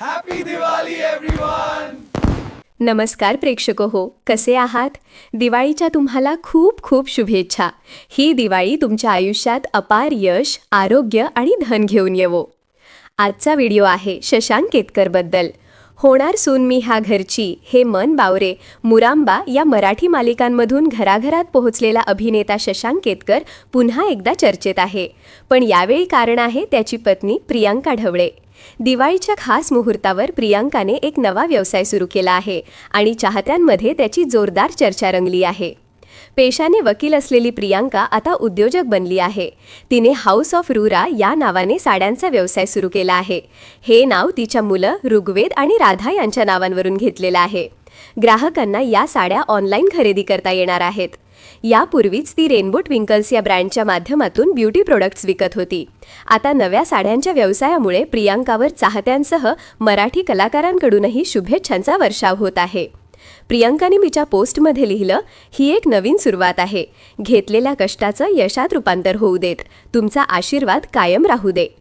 Happy Diwali everyone नमस्कार प्रेक्षक हो कसे आहात? दिवाळीच्या तुम्हाला खूप खूप शुभेच्छा. ही दिवाळी तुमच्या आयुष्यात अपार यश आरोग्य आणि धन घेऊन येवो. आजचा व्हिडिओ आहे शशांक केतकरबद्दल होणार सून मी ह्या घरची हे मन बावरे मुरांबा या मराठी मालिकांमधून घराघरात पोहोचलेला अभिनेता शशांक केतकर पुन्हा एकदा चर्चेत आहे. पण यावेळी कारण आहे त्याची पत्नी प्रियांका ढवळे. दिवाळीच्या खास मुहूर्तावर प्रियांकाने एक नवा व्यवसाय सुरू केला आहे आणि चाहत्यांमध्ये त्याची जोरदार चर्चा रंगली आहे. पेशाने वकील असलेली प्रियांका आता उद्योजक बनली आहे. तिने हाऊस ऑफ रुरा या नावाने साड्यांचा व्यवसाय सुरू केला आहे. हे नाव तिच्या मुलं ऋग्वेद आणि राधा यांच्या नावांवरून घेतलेलं आहे. ग्राहकांना या साड्या ऑनलाईन खरेदी करता येणार आहेत. यापूर्वीच ती रेनबो ट्विंकल्स या ब्रँडच्या माध्यमातून ब्युटी प्रोडक्ट्स विकत होती. आता नव्या साड्यांच्या व्यवसायामुळे प्रियांकावर चाहत्यांसह मराठी कलाकारांकडूनही शुभेच्छांचा वर्षाव होत आहे. प्रियांकाने तिच्या पोस्टमध्ये लिहिलं ही एक नवीन सुरुवात आहे. घेतलेल्या कष्टाचं यशात रूपांतर होऊ देत. तुमचा आशीर्वाद कायम राहू दे.